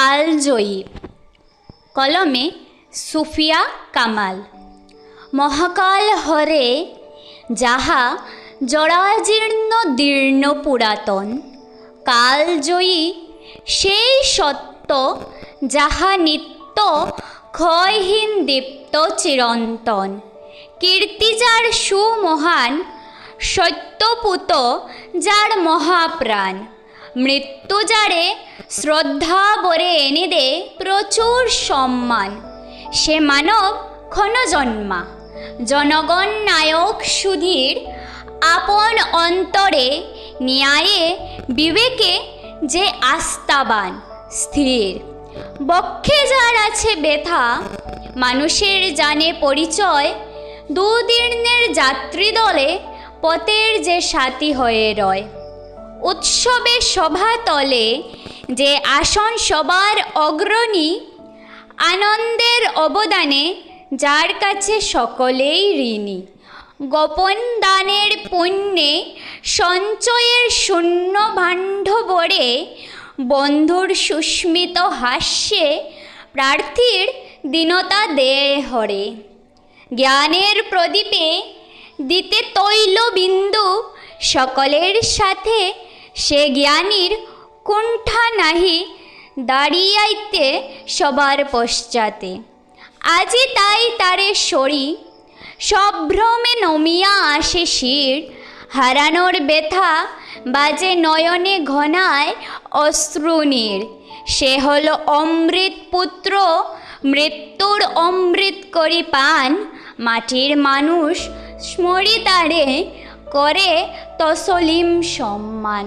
কালজয়ী। কলমে সুফিয়া কামাল। মহাকাল হরে যাহা জরাজীর্ণ দীর্ণ পুরাতন, কালজয়ী সেই সত্য যাহা নিত্য ক্ষয়হীন দীপ্ত চিরন্তন। কীর্তি যার সুমহান, সত্যপুত যার মহাপ্রাণ। মৃত্যু যারে শ্রদ্ধা বরে এনে দে প্রচুর সম্মান। সে মানব ক্ষণজন্মা জনগণ নায়ক সুধীর আপন অন্তরে ন্যায়ে বিবেকে যে আস্তাবান স্থির। বক্ষে যার আছে ব্যথা, মানুষের জানে পরিচয়, দুদিনের যাত্রী দলে পথের যে সাথী হয়ে রয়। উৎসবে সভা তলে যে আসন সবার অগ্রণী, আনন্দের অবদানে যার কাছে সকলেই ঋণী। গোপন দানের পুণ্যে সঞ্চয়ের শূন্য ভাণ্ড ভরে বন্ধুর সুস্মিত হাস্যে প্রার্থীর দীনতা দেয় হরে। জ্ঞানের প্রদীপে দিতে তৈল বিন্দু সকলের সাথে সে জ্ঞানীর কুণ্ঠা নাহি দাঁড়িয়াইতে সবার পশ্চাতে। আজি তাই তারে সরি সম্ভ্রমে নমিয়া আসে শির, হারানোর ব্যথা বাজে নয়নে ঘনায় অশ্রুনীর সে হল অমৃত পুত্র, মৃত্যুর অমৃত করি পান, মাটির মানুষ স্মরি তারে করে তসলিম সম্মান।